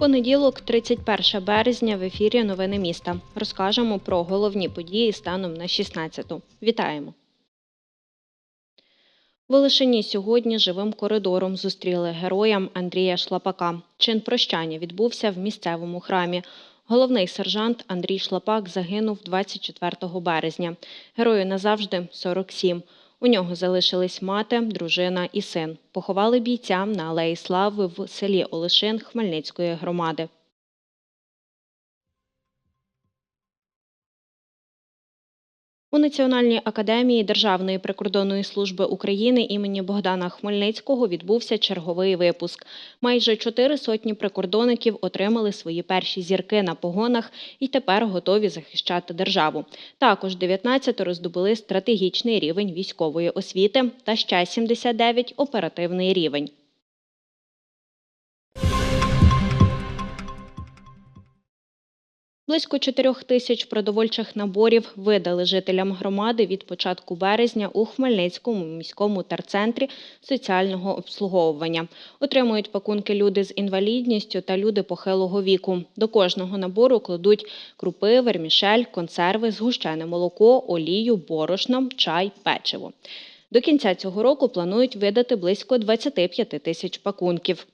Понеділок, 31 березня, в ефірі Новини міста. Розкажемо про головні події станом на 16-ту. Вітаємо! В Олешині сьогодні живим коридором зустріли героям Андрія Шлапака. Чин прощання відбувся в місцевому храмі. Головний сержант Андрій Шлапак загинув 24 березня. Герою назавжди 47. У нього залишились мати, дружина і син. Поховали бійця на Алеї Слави в селі Олешин Хмельницької громади. У Національній академії Державної прикордонної служби України імені Богдана Хмельницького відбувся черговий випуск. Майже чотири сотні прикордонників отримали свої перші зірки на погонах і тепер готові захищати державу. Також 19 роздобули стратегічний рівень військової освіти та ще 79 – оперативний рівень. Близько 4 тисяч продовольчих наборів видали жителям громади від початку березня у Хмельницькому міському терцентрі соціального обслуговування. Отримують пакунки люди з інвалідністю та люди похилого віку. До кожного набору кладуть крупи, вермішель, консерви, згущене молоко, олію, борошно, чай, печиво. До кінця цього року планують видати близько 25 тисяч пакунків.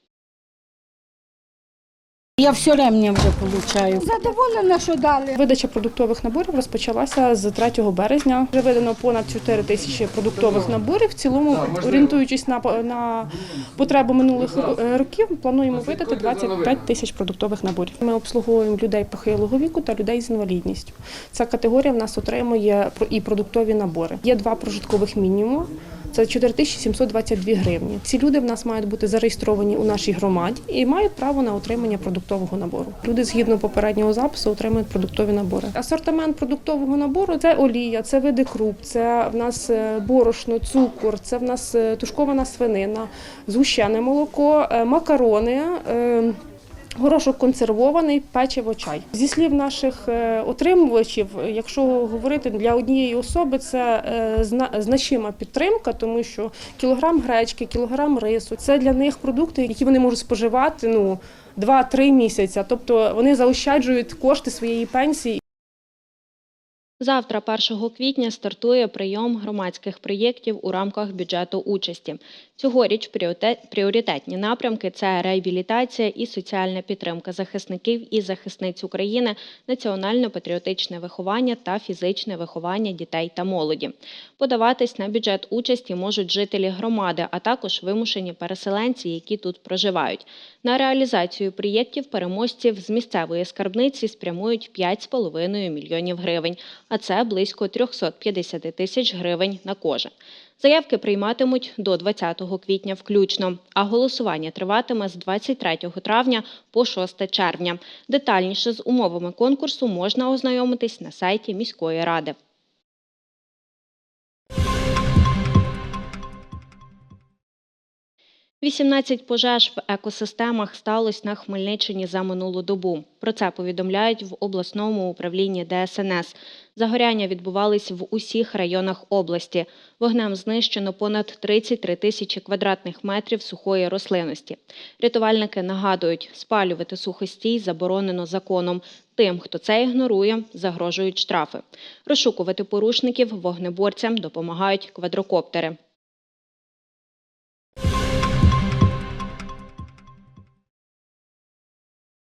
Я все ремня вже получаю. Задоволена, що дали. Видача продуктових наборів розпочалася з 3 березня. Вже видано понад 4 тисячі продуктових наборів. В цілому, орієнтуючись на, на потребу минулих років, плануємо видати 25 тисяч продуктових наборів. Ми обслуговуємо людей похилого віку та людей з інвалідністю. Ця категорія в нас отримує і продуктові набори. Є два прожиткових мінімуми. Це 4722 гривні. Ці люди в нас мають бути зареєстровані у нашій громаді і мають право на отримання продуктового набору. Люди згідно попереднього запису отримують продуктові набори. Асортимент продуктового набору це олія, це види круп, це в нас е, борошно, цукор, це в нас е, тушкована свинина, згущене молоко, е, макарони. Горошок консервований, печиво, чай. Зі слів наших е, отримувачів, якщо говорити для однієї особи, це е, зна- значима підтримка, тому що кілограм гречки, кілограм рису це для них продукти, які вони можуть споживати ну 2-3 місяці. Тобто вони заощаджують кошти своєї пенсії. Завтра, 1 квітня, стартує прийом громадських проєктів у рамках бюджету участі. Цьогоріч пріоритетні напрямки це реабілітація і соціальна підтримка захисників і захисниць України, національно-патріотичне виховання та фізичне виховання дітей та молоді. Подаватись на бюджет участі можуть жителі громади, а також вимушені переселенці, які тут проживають. На реалізацію проєктів переможців з місцевої скарбниці спрямують 5,5 мільйонів гривень, а це близько 350 тисяч гривень на кожен. Заявки прийматимуть до 20 квітня включно, а голосування триватиме з 23 травня по 6 червня. Детальніше з умовами конкурсу можна ознайомитись на сайті міської ради. «18 пожеж в екосистемах сталося на Хмельниччині за минулу добу. Про це повідомляють в обласному управлінні ДСНС. Загоряння відбувались в усіх районах області. Вогнем знищено понад 33 тисячі квадратних метрів сухої рослинності. Рятувальники нагадують, спалювати сухостій заборонено законом. Тим, хто це ігнорує, загрожують штрафи. Розшукувати порушників вогнеборцям допомагають квадрокоптери.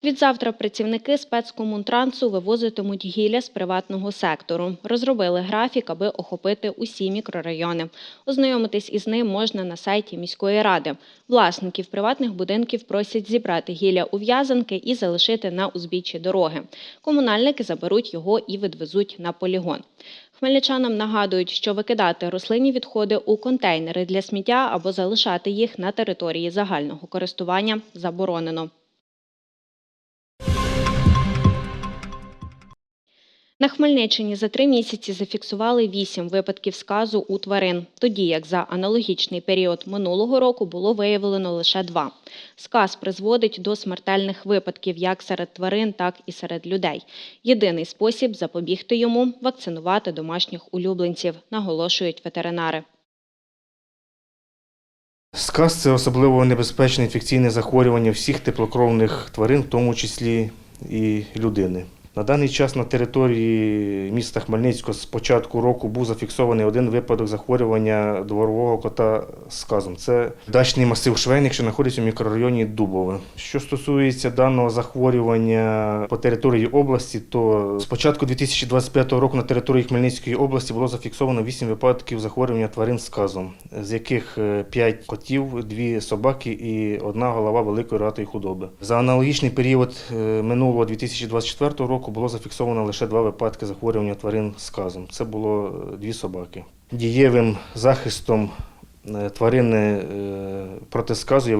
Відзавтра працівники спецкомунтрансу вивозитимуть гілля з приватного сектору. Розробили графік, аби охопити усі мікрорайони. Ознайомитись із ним можна на сайті міської ради. Власників приватних будинків просять зібрати гілля у в'язанки і залишити на узбіччі дороги. Комунальники заберуть його і відвезуть на полігон. Хмельничанам нагадують, що викидати рослинні відходи у контейнери для сміття або залишати їх на території загального користування заборонено. На Хмельниччині за три місяці зафіксували вісім випадків сказу у тварин, тоді як за аналогічний період минулого року було виявлено лише два. Сказ призводить до смертельних випадків як серед тварин, так і серед людей. Єдиний спосіб запобігти йому вакцинувати домашніх улюбленців, наголошують ветеринари. Сказ це особливо небезпечне інфекційне захворювання всіх теплокровних тварин, в тому числі і людини. На даний час на території міста Хмельницького з початку року був зафіксований один випадок захворювання дворового кота сказом. Це дачний масив Швейник, що знаходиться у мікрорайоні Дубове. Що стосується даного захворювання по території області, то з початку 2025 року на території Хмельницької області було зафіксовано 8 випадків захворювання тварин сказом, з яких 5 котів, 2 собаки і одна голова великої ратої худоби. За аналогічний період е, минулого 2024 року було зафіксовано лише два випадки захворювання тварин сказом. Це було е, дві собаки. Дієвим захистом е, тварини е, проти сказу є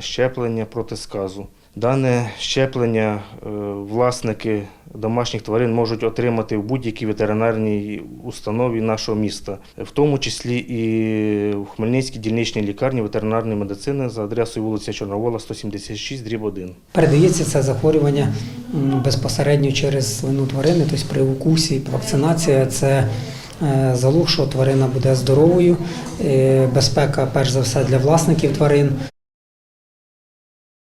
щеплення проти сказу. Дане щеплення е, власники домашніх тварин можуть отримати в будь-якій ветеринарній установі нашого міста, в тому числі і в Хмельницькій дільничній лікарні ветеринарної медицини за адресою вулиця Чорновола, 176, дріб 1. Передається це захворювання безпосередньо через слину тварини, тобто при укусі, вакцинація це е, залог, що тварина буде здоровою, е, безпека перш за все для власників тварин.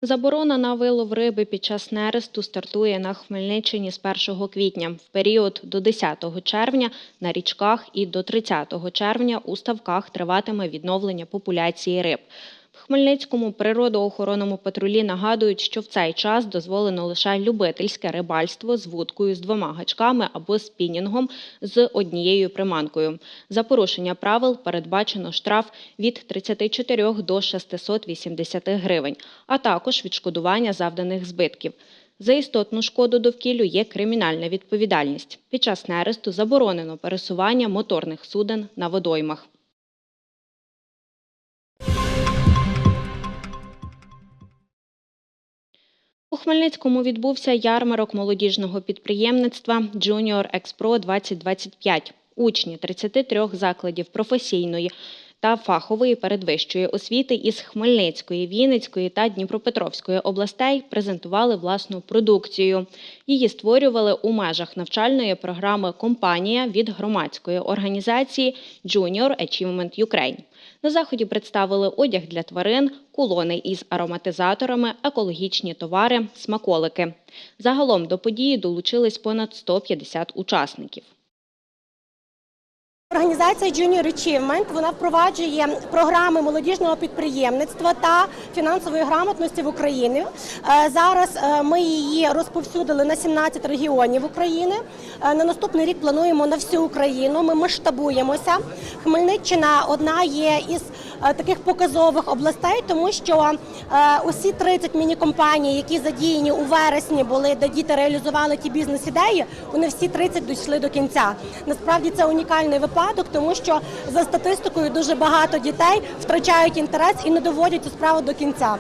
Заборона на вилов риби під час нересту стартує на Хмельниччині з 1 квітня в період до 10 червня на річках і до 30 червня у ставках триватиме відновлення популяції риб. Хмельницькому природоохоронному патрулі нагадують, що в цей час дозволено лише любительське рибальство з вудкою з двома гачками або спінінгом з однією приманкою. За порушення правил передбачено штраф від 34 до 680 гривень, а також відшкодування завданих збитків. За істотну шкоду довкіллю є кримінальна відповідальність. Під час нересту заборонено пересування моторних суден на водоймах. Хмельницькому відбувся ярмарок молодіжного підприємництва Junior Експро 2025 Учні 33 закладів професійної та фахової передвищої освіти із Хмельницької, Вінницької та Дніпропетровської областей презентували власну продукцію. Її створювали у межах навчальної програми Компанія від громадської організації Junior Achievement Ukraine. На заході представили одяг для тварин, кулони із ароматизаторами, екологічні товари, смаколики. Загалом до події долучились понад 150 учасників. Організація Junior Achievement вона впроваджує програми молодіжного підприємництва та фінансової грамотності в Україні. Е, Зараз е, ми її розповсюдили на 17 регіонів України. Е, На наступний рік плануємо на всю Україну. Ми масштабуємося. Хмельниччина одна є із таких показових областей, тому що е, усі 30 міні-компаній, які задіяні у вересні, були де діти реалізували ті бізнес-ідеї. Вони всі 30 дійшли до кінця. Насправді це унікальний випадок, тому що за статистикою дуже багато дітей втрачають інтерес і не доводять цю справу до кінця.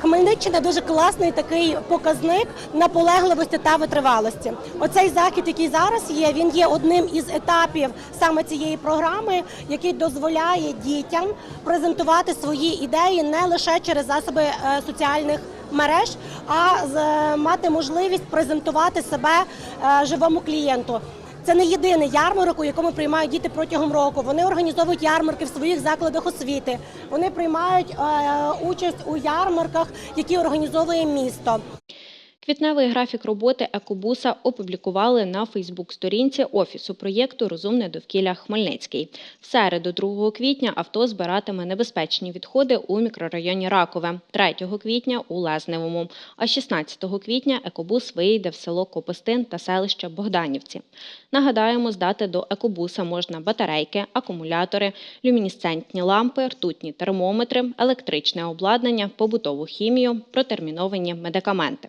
Хмельниччина дуже класний такий показник наполегливості та витривалості. Оцей захід, який зараз є, він є одним із етапів саме цієї програми, який дозволяє дітям презентувати свої ідеї не лише через засоби е, соціальних мереж, а мати можливість презентувати себе е, живому клієнту. Це не єдиний ярмарок, у якому приймають діти протягом року. Вони організовують ярмарки в своїх закладах освіти. Вони приймають е, участь у ярмарках, які організовує місто. Квітневий графік роботи екобуса опублікували на Фейсбук-сторінці офісу проєкту Розумне довкілля Хмельницький. В середу, 2 квітня, авто збиратиме небезпечні відходи у мікрорайоні Ракове, 3 квітня у Лезневому, а 16 квітня екобус виїде в село Копостин та селище Богданівці. Нагадаємо, здати до екобуса можна батарейки, акумулятори, люмінесцентні лампи, ртутні термометри, електричне обладнання, побутову хімію, протерміновані медикаменти.